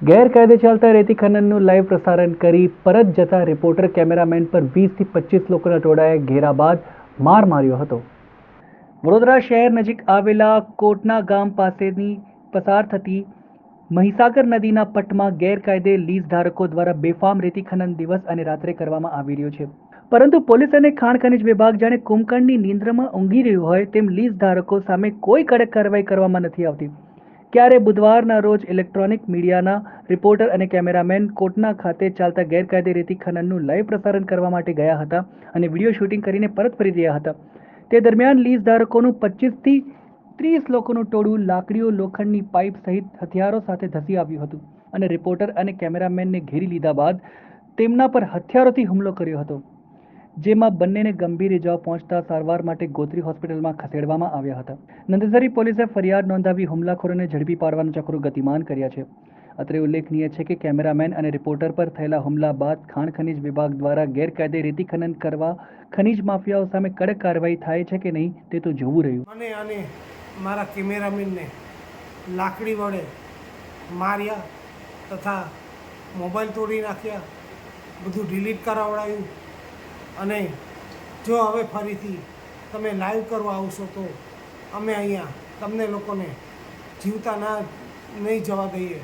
ગેરકાયદે ચાલતા રેતી ખનનનું લાઈવ પ્રસારણ કરી પરત જતા રિપોર્ટર, કેમેરામેન પર વીસથી પચીસ લોકોના ટોળાએ ઘેરા બાદ માર માર્યો હતો. વડોદરા શહેર નજીક આવેલા કોટના ગામ પાસેની પસાર થતી મહીસાગર નદીના પટમાં ગેરકાયદે લીઝ ધારકો દ્વારા બેફામ રેતી ખનન દિવસ અને રાત્રે કરવામાં આવી રહ્યો છે. પરંતુ પોલીસ અને ખાણ ખનિજ વિભાગ જાણે કુંભકર્ણની નિંદ્રામાં ઊંઘી રહ્યું હોય તેમ લીઝ ધારકો સામે કોઈ કડક કાર્યવાહી કરવામાં નથી આવતી. ક્યારે બુધવારના રોજ ઇલેક્ટ્રોનિક મીડિયાના રિપોર્ટર અને કેમેરામેન કોટના ખાતે ચાલતા ગેરકાયદે રેતી ખનનનું લાઈવ પ્રસારણ કરવા માટે ગયા હતા અને વીડિયો શૂટિંગ કરીને પરત ફરી રહ્યા હતા. તે દરમિયાન લીઝ ધારકોનું પચીસથી ત્રીસ લોકોનું ટોળું લાકડીઓ લોખંડની પાઇપ સહિત હથિયારો સાથે ધસી આવ્યું હતું અને રિપોર્ટર અને કેમેરામેનને ઘેરી લીધા બાદ તેમના પર હથિયારોથી હુમલો કર્યો હતો. જેમાં બંનેને ગંભીર ઇજાઓ પહોંચતા સારવાર માટે ગોત્રી હોસ્પિટલમાં ખસેડવામાં આવ્યા હતા. નંદેસરી પોલીસે ફરિયાદ નોંધાવી હુમલાખોરોને ઝડપી પાડવાના ચક્રો ગતિમાન કર્યા છે. અત્રે ઉલ્લેખનીય છે કે કેમેરામેન અને રિપોર્ટર પર થયેલા હુમલા બાદ ખાણ ખનિજ વિભાગ દ્વારા ગેરકાયદે રેતી ખનન કરવા ખનિજ માફિયાઓ સામે કડક કાર્યવાહી થાય છે કે નહીં તે તો જોવું રહ્યું. અને અને મારા કેમેરામેનને લાકડી વડે માર્યા તથા મોબાઈલ તોડી નાખ્યા, બધું ડિલીટ કરાવડાવ્યું અને જો હવે ફરીથી તમે લાઈવ કરવા આવશો તો અમે અહીંયા તમને લોકોને જીવતા ના નહીં જવા દઈએ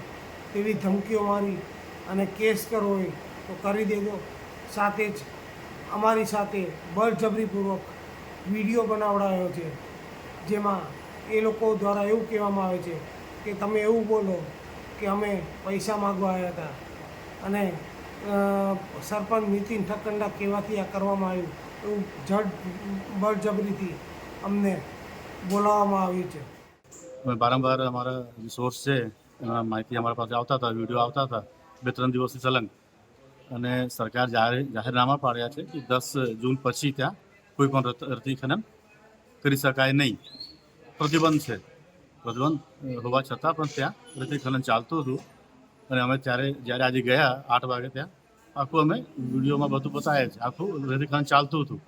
તેવી ધમકીઓ મારી અને કેસ કરવો હોય તો કરી દેજો. સાથે જ અમારી સાથે બળજબરીપૂર્વક વીડિયો બનાવડાયો છે, જેમાં એ લોકો દ્વારા એવું કહેવામાં આવે છે કે તમે એવું બોલો કે અમે પૈસા માગવા આવ્યા હતા. અને સરપંચ નીતિન ઠક્કંડા કહેવાથી આ કરવામાં આવ્યું. એવું જડ, બળજબરીથી અમને બોલાવવામાં આવ્યું છે. વારંવાર અમારા સોર્સ છે એમાં માહિતી અમારા પાસે આવતા હતા, વીડિયો આવતા હતા, બે ત્રણ દિવસથી સલંગ અને સરકાર જાહેર, જાહેરનામા પાડ્યા છે કે દસ જૂન પછી ત્યાં કોઈ પણ રતી ખનન કરી શકાય નહીં. પ્રતિબંધ છે. પ્રતિબંધ હોવા છતાં પણ ત્યાં રતી ખનન ચાલતું હતું. અને અમે ત્યારે જ્યારે આજે ગયા આઠ વાગે ત્યાં, આખું અમે વિડીયોમાં બધું બતાવ્યા છે આખું રતી ચાલતું હતું.